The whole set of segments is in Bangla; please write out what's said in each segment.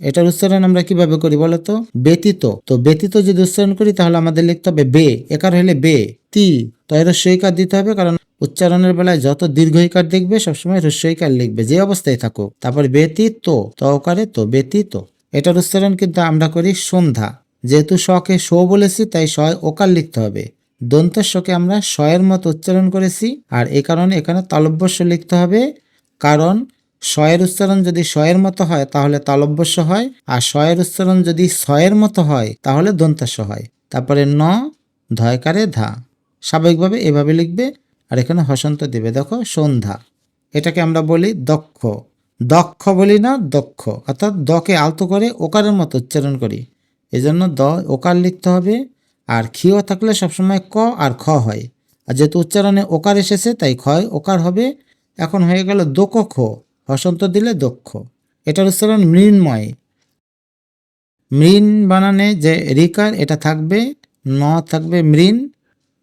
এটার উচ্চারণ আমরা কীভাবে করি বলতো? ব্যতীত। তো ব্যতীত যদি উচ্চারণ করি তাহলে আমাদের লিখতে হবে বে। একার হলে বে। তি। তো এর সইকার দিতে হবে কারণ উচ্চারণের বেলায় যত দীর্ঘইকার দেখবে সবসময় হ্রস্বইকার লিখবে। যে অবস্থায় থাকুক। তারপর ব্যতীত। তকারে তো ব্যতীত। এটার উচ্চারণ কিন্তু আমরা করি সন্ধ্যা। যেহেতু শকে শো বলেছি, তাই শয় ওকার লিখতে হবে। দন্তের শকে আমরা শয়ের মতো উচ্চারণ করেছি। আর এ কারণে এখানে তালব্যস্য লিখতে হবে। কারণ শয়ের উচ্চারণ যদি শয়ের মতো হয়, তাহলে তালব্যস্য হয়। আর শয়ের উচ্চারণ যদি শয়ের মতো হয়, তাহলে দন্তাস্য হয়। তারপরে ন, ধয়কারে ধা। স্বাভাবিকভাবে এভাবে লিখবে, আর এখানে হসন্ত দেবে। দেখো, সন্ধ্যা। এটাকে আমরা বলি দক্ষ। দক্ষ বলি না, দক্ষ। অর্থাৎ দকে আলতো করে ওকারের মতো উচ্চারণ করি। এজন্য দ, ওকার লিখতে হবে। আর ক্ষীয় থাকলে সবসময় ক আর খ হয়। আর যেহেতু উচ্চারণে ওকার এসেছে, তাই ক্ষয় ওকার হবে। এখন হয়ে গেল দোক খ হসন্ত দিলে দক্ষ। এটার উচ্চারণ মৃন্ময়। মৃন বানানে যে রিকার, এটা থাকবে, ন থাকবে মৃন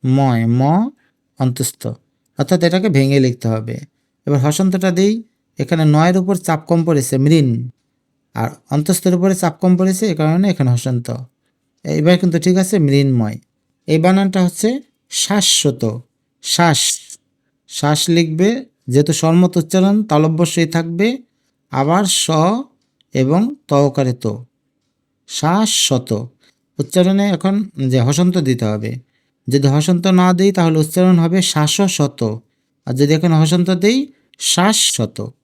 ময় ম অন্তস্থ। অর্থাৎ এটাকে ভেঙে লিখতে হবে। এবার হসন্তটা দিই, এখানে নয়ের উপর চাপ কম পড়েছে মৃন আর অন্তস্থের উপরে চাপ কম পড়েছে, এ কারণে এখানে হসন্ত। এবার কিন্তু ঠিক আছে, মৃন্ময়। এই বানানটা হচ্ছে শাশ্বত। শ্বাস শ্বাস লিখবে যেহেতু সর্মত উচ্চারণ তালব্যস্যই থাকবে, আবার স এবং তকারে তো। শাশ্বত উচ্চারণে এখন যে হসন্ত দিতে হবে। যদি হসন্ত না দিই তাহলে উচ্চারণ হবে শ্বাসশত আর যদি এখন হসন্ত দিই শ্বাসশত